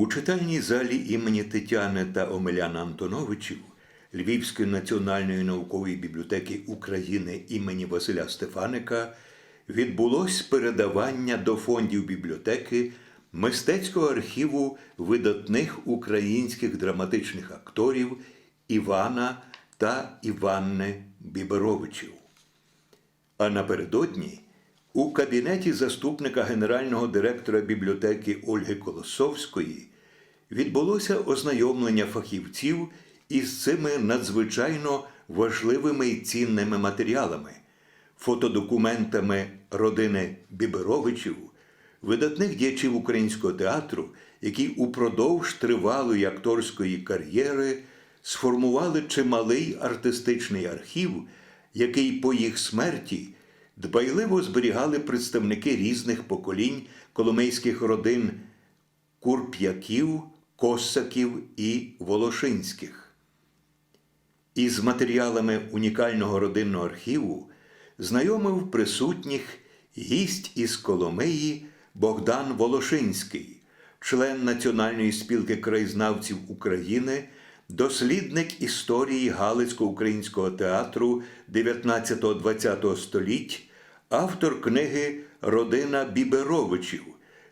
У читальній залі імені Тетяни та Омеляна Антоновичів Львівської національної наукової бібліотеки України імені Василя Стефаника відбулось передавання до фондів бібліотеки мистецького архіву видатних українських драматичних акторів Івана та Іванни Біберовичів. А напередодні у кабінеті заступника генерального директора бібліотеки Ольги Колосовської відбулося ознайомлення фахівців із цими надзвичайно важливими і цінними матеріалами, фотодокументами родини Біберовичів, видатних діячів українського театру, які упродовж тривалої акторської кар'єри сформували чималий артистичний архів, який по їх смерті дбайливо зберігали представники різних поколінь коломийських родин Курп'яків, Косаків і Волошинських. Із матеріалами унікального родинного архіву знайомив присутніх гість із Коломиї Богдан Волошинський, член Національної спілки краєзнавців України, дослідник історії Галицько-українського театру 19-20 століть, автор книги Родина Біберовичів,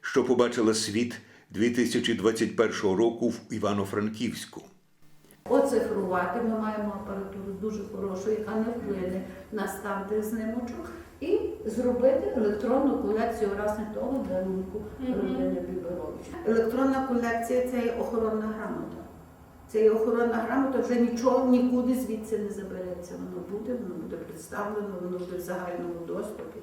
що побачила світ 2021 року в Івано-Франківську. Оцифрувати ми маємо апаратуру дуже хорошу, яка не вплине на стан тих і зробити електронну колекцію того дарунку родини Біберовича. Електронна колекція це є охоронна грамота. Це є охоронна грамота, вже нічого нікуди звідси не забереться. Воно буде, воно буде представлено, воно буде в загальному доступі.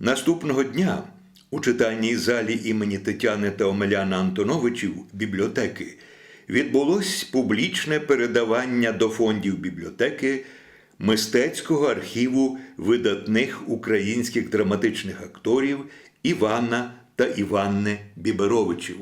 Наступного дня у читальній залі імені Тетяни та Омеляна Антоновичів бібліотеки відбулось публічне передавання до фондів бібліотеки мистецького архіву видатних українських драматичних акторів Івана та Іванни Біберовичів.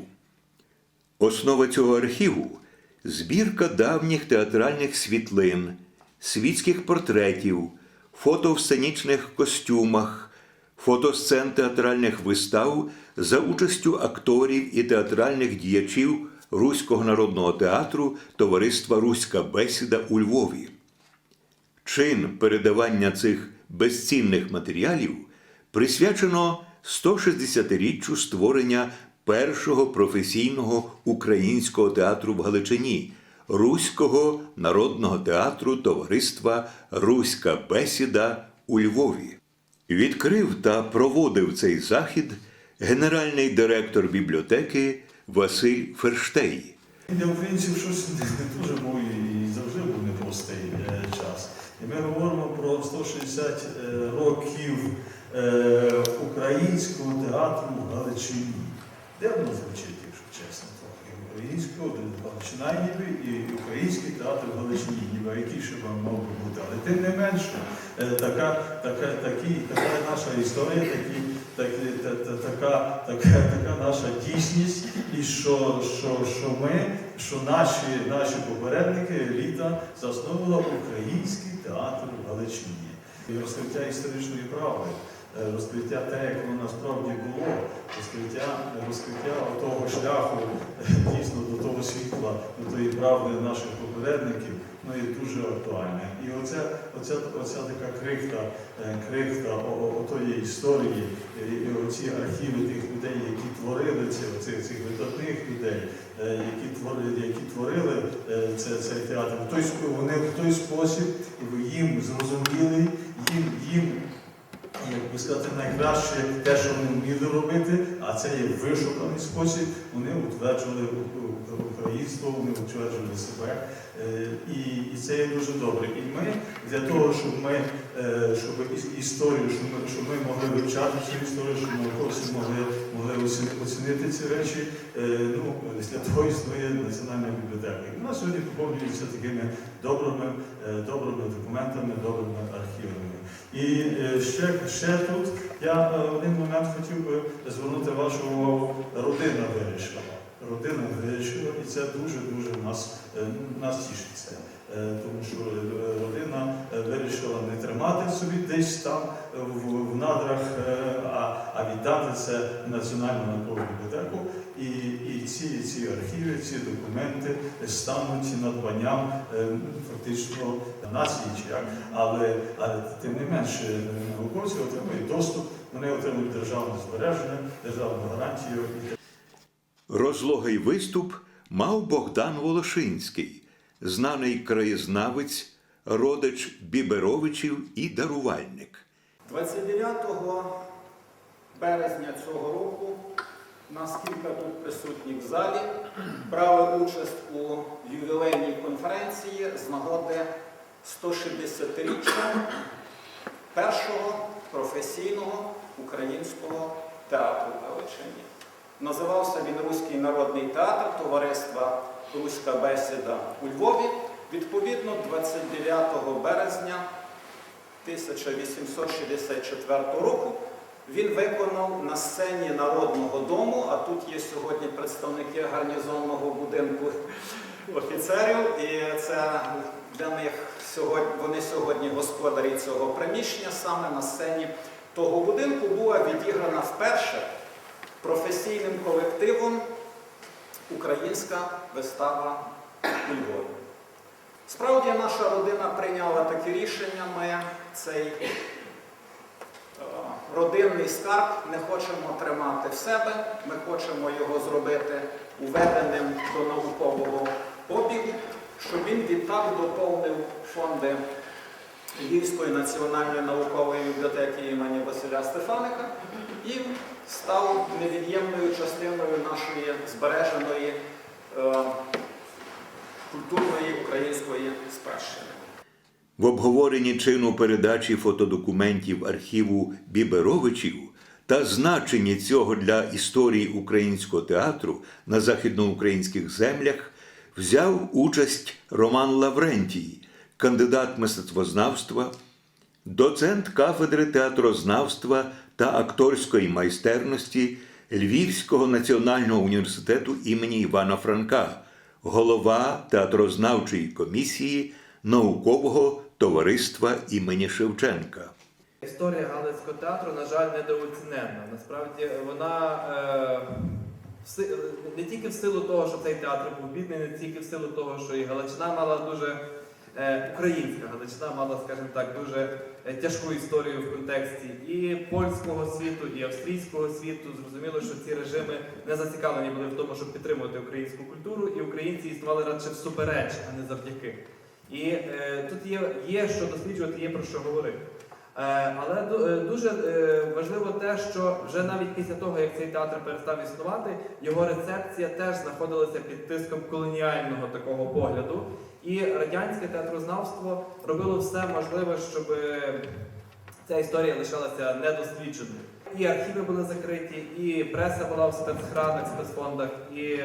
Основа цього архіву збірка давніх театральних світлин, світських портретів, фото в сценічних костюмах, фотосцен театральних вистав за участю акторів і театральних діячів Руського народного театру Товариства Руська Бесіда у Львові. Чин передавання цих безцінних матеріалів присвячено 160-річчю створення першого професійного українського театру в Галичині Руського народного театру Товариства Руська Бесіда у Львові. Відкрив та проводив цей захід генеральний директор бібліотеки Василь Ферштей. Для українців щось дуже був і завжди був непростий е, час. І ми говоримо про 160 е, років е, українського театру в Галичині. Де воно звучить, якщо чесно, українського, Галичина ніби і український театр в Галичині, ніби а який ще вам мав би бути. Але тим не менше, е, така, така, такі, така наша історія, такі, такі, та, та, така, така, така наша дійсність, і що, що, що ми, що наші, наші попередники, еліта засновувала український театр в Галичині. І розкриття історичної правди, розкриття те, як воно насправді було, розкриття, розкриття того шляху е, дійсно до того світла, до тої правди наших попередників, ну є дуже актуальне. І оця, оця, оця така крихта, е, крихта отої історії, і, і оці архіви тих людей, які творили це, цих, цих видатних людей, е, які творили, які творили е, це, цей театр, в той, вони в той спосіб їм зрозуміли, їм, їм сказати, найкраще те, що вони вміли робити, а це є вишуканий спосіб, вони утверджували українство, вони утверджували себе. Е, І, і це є дуже добре. І ми для того, щоб ми, е, щоб історію, щоб ми, щоб ми могли вивчати цю історію, щоб науковці могли, могли оцінити ці речі, е, ну, для того існує Національна бібліотека. І вона сьогодні поповнюється такими добрими, добрими документами, добрими архівами. І е, ще, ще тут я е, один момент хотів би звернути вашу увагу. Родина вирішила. Родина вирішила, і це дуже-дуже нас, е, нас тішиться. Тому що родина вирішила не тримати собі десь там е, в, надрах, е, а, віддати це Національну наукову бібліотеку. І, і ці, ці архіви, ці документи стануть надбанням е, фактично нації, чи як, але, але тим не менше науковці отримують доступ, вони отримують державне збереження, державну гарантію. Розлогий виступ мав Богдан Волошинський, знаний краєзнавець, родич Біберовичів і дарувальник. 29 березня цього року нас кілька тут присутніх в залі брали участь у ювілейній конференції з нагоди 160-річчя першого професійного українського театру Галичині. Називався він Руський народний театр товариства Руська бесіда у Львові. Відповідно, 29 березня 1864 року він виконав на сцені Народного дому, а тут є сьогодні представники гарнізонного будинку офіцерів, і це для них сьогодні, вони сьогодні господарі цього приміщення. Саме на сцені того будинку була відіграна вперше професійним колективом українська вистава у Львові. Справді наша родина прийняла таке рішення. Ми цей е, родинний скарб не хочемо тримати в себе, ми хочемо його зробити уведеним до наукового обігу, щоб він відтак доповнив фонди Львівської національної наукової бібліотеки імені Василя Стефаника і став невід'ємною частиною нашої збереженої е, культурної спадщини. В обговоренні чину передачі фотодокументів архіву Біберовичів та значення цього для історії українського театру на західноукраїнських землях взяв участь Роман Лаврентій, кандидат мистецтвознавства, доцент кафедри театрознавства та акторської майстерності Львівського національного університету імені Івана Франка, голова театрознавчої комісії наукового товариства імені Шевченка. Історія Галицького театру, на жаль, недооціненна. Насправді вона е, не тільки в силу того, що цей театр був бідний, не тільки в силу того, що і Галичина мала дуже українська Галичина мала, скажімо так, дуже е, тяжку історію в контексті і польського світу, і австрійського світу. Зрозуміло, що ці режими не зацікавлені були в тому, щоб підтримувати українську культуру, і українці існували радше всупереч, а не завдяки. І е, тут є, є що досліджувати, є про що говорити. Е, але е, дуже е, важливо те, що вже навіть після того, як цей театр перестав існувати, його рецепція теж знаходилася під тиском колоніального такого погляду. І радянське театрознавство робило все можливе, щоб е, ця історія лишалася недослідженою. І архіви були закриті, і преса була в спецхранах, спецфондах. І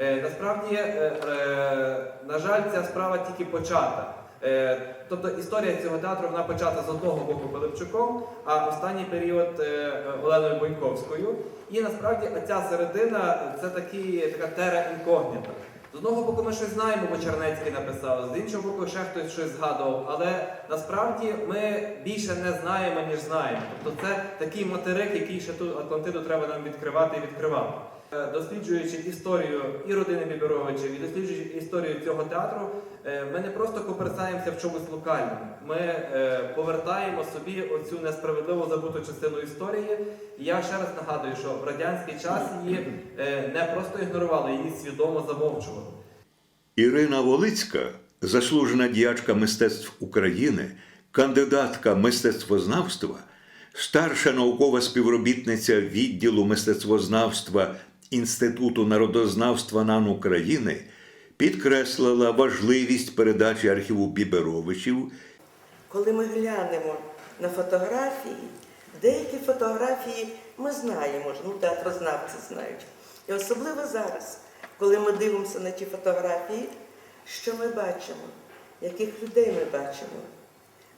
е, насправді, е, е, на жаль, ця справа тільки почата. Е, тобто історія цього театру вона почата з одного боку Пилипчуком, а останній період е, Оленою Боньковською. І насправді ця середина це такі, така тера інкогніта. З одного боку, ми щось знаємо, бо Чернецький написав, з іншого боку, ще хтось щось згадував. Але насправді ми більше не знаємо, ніж знаємо. Тобто це такий материк, який ще тут Атлантиду треба нам відкривати і відкривати. Е, Досліджуючи історію і родини Біберовичів, і досліджуючи історію цього театру, е, ми не просто коперсаємося в чомусь локальному. Ми е, повертаємо собі оцю несправедливо забуту частину історії. І я ще раз нагадую, що в радянський час її не просто ігнорували, її свідомо замовчували. Ірина Волицька, заслужена діячка мистецтв України, кандидатка мистецтвознавства, старша наукова співробітниця відділу мистецтвознавства Інституту народознавства НАН України, підкреслила важливість передачі архіву Біберовичів Коли ми глянемо на фотографії, деякі фотографії ми знаємо, ну театрознавці знають. І особливо зараз, коли ми дивимося на ті фотографії, що ми бачимо? Яких людей ми бачимо?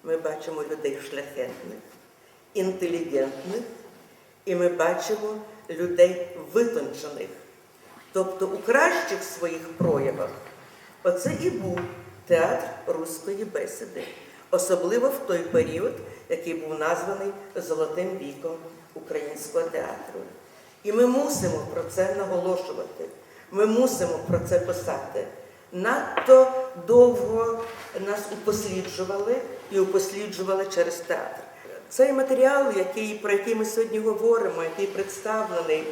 Ми бачимо людей шляхетних, інтелігентних, і ми бачимо людей витончених. Тобто у кращих своїх проявах оце і був театр руської бесіди, особливо в той період, який був названий Золотим віком українського театру. І ми мусимо про це наголошувати, Ми мусимо про це писати. Надто довго нас упосліджували і упосліджували через театр. Цей матеріал, який, про який ми сьогодні говоримо, який представлений,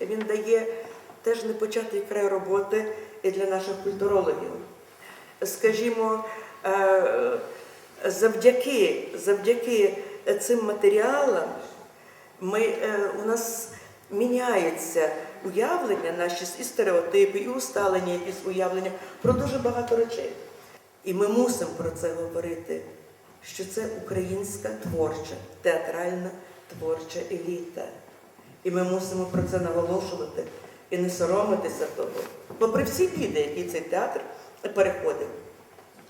він дає теж непочатий край роботи і для наших культурологів. Скажімо, е, завдяки, завдяки цим матеріалам ми, е, у нас міняються уявлення, наші і стереотипи, і усталені якісь уявлення про дуже багато речей. І ми мусимо про це говорити, що це українська творча, театральна творча еліта. І ми мусимо про це наголошувати і не соромитися того. Попри всі біди, які цей театр переходив,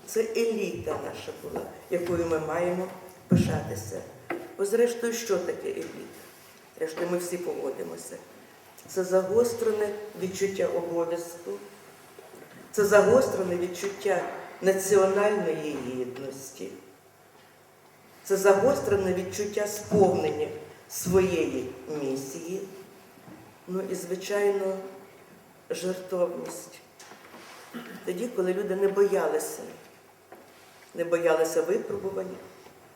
це еліта наша була, якою ми маємо пишатися. Бо зрештою, що таке еліта? Зрештою, ми всі погодимося. Це загострене відчуття обов'язку, це загострене відчуття національної гідності, це загострене відчуття сповнення своєї місії, ну і, звичайно, жертовність. Тоді, коли люди не боялися, не боялися випробування,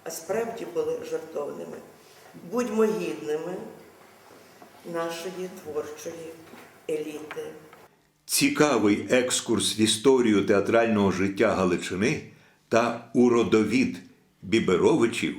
а справді були жертовними. Будьмо гідними нашої творчої еліти. Цікавий екскурс в історію театрального життя Галичини та у родовід Біберовичів,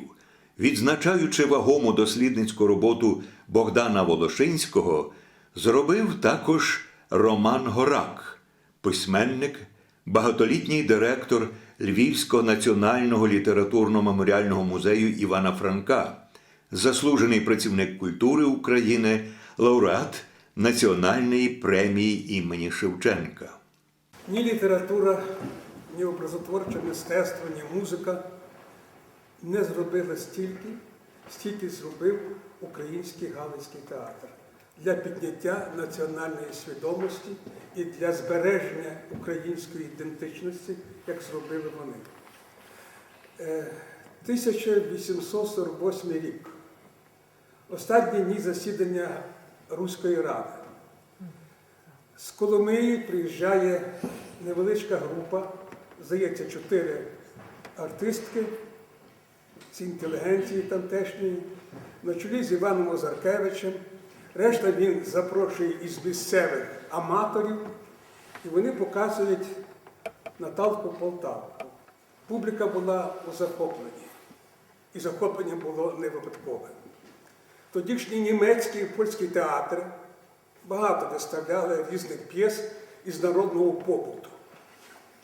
відзначаючи вагому дослідницьку роботу Богдана Волошинського, зробив також Роман Горак, письменник, багатолітній директор Львівського національного літературно-меморіального музею Івана Франка, заслужений працівник культури України, лауреат Національної премії імені Шевченка. Ні література, ні образотворче мистецтво, ні музика не зробили стільки, стільки зробив український Галицький театр для підняття національної свідомості і для збереження української ідентичності, як зробили вони. Е, 1848 рік. Останні дні засідання Руської Ради. З Коломиї приїжджає невеличка група, здається, чотири артистки інтелігенції тамтешньої, на чолі з Іваном Озаркевичем. Решта він запрошує із місцевих аматорів, і вони показують Наталку Полтавку. Публіка була у захопленні. І захоплення було не випадкове. Тодішні німецькі і польські театри багато виставляли різних п'єс із народного побуту.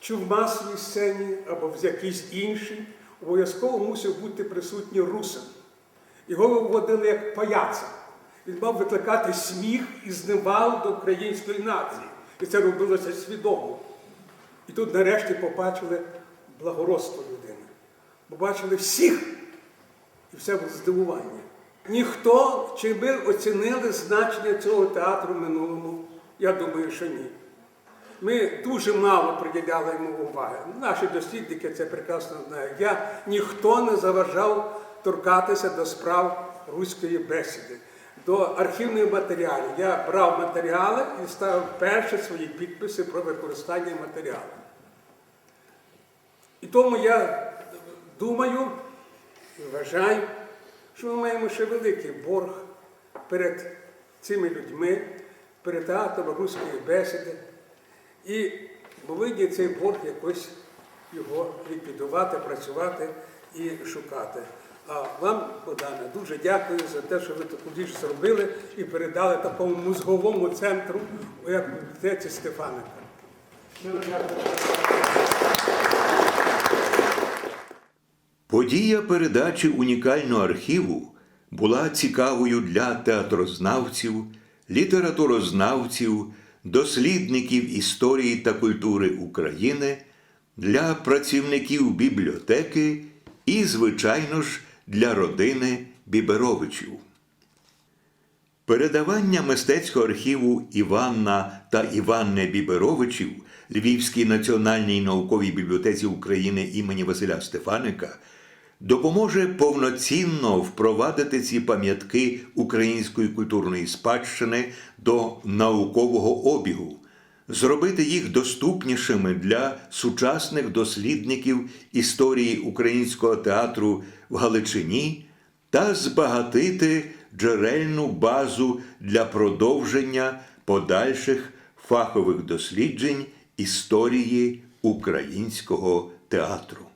Чи в масовій сцені, або в якійсь іншій, обов'язково мусив бути присутній русин. Його виводили як паяця. Він мав викликати сміх і зневал до української нації. І це робилося свідомо. І тут нарешті побачили благородство людини. Побачили всіх. І все було здивування. Ніхто чи ми оцінили значення цього театру в минулому? Я думаю, що ні. Ми дуже мало приділяли йому уваги. Наші дослідники це прекрасно знають. Я ніхто не заважав торкатися до справ руської бесіди, до архівних матеріалів. Я брав матеріали і ставив перші свої підписи про використання матеріалу. І тому я думаю і вважаю, що ми маємо ще великий борг перед цими людьми, перед театром руської бесіди. І повинні цей борг якось його ліквідувати, працювати і шукати. А вам, Богдане, дуже дякую за те, що ви таку річ зробили і передали такому мозговому центру, як в бібліотеці Стефаника. Подія передачі унікального архіву була цікавою для театрознавців, літературознавців, дослідників історії та культури України, для працівників бібліотеки і, звичайно ж, для родини Біберовичів. Передавання мистецького архіву Іванна та Іванни Біберовичів Львівській національній науковій бібліотеці України імені Василя Стефаника допоможе повноцінно впровадити ці пам'ятки української культурної спадщини до наукового обігу, зробити їх доступнішими для сучасних дослідників історії українського театру в Галичині та збагатити джерельну базу для продовження подальших фахових досліджень історії українського театру.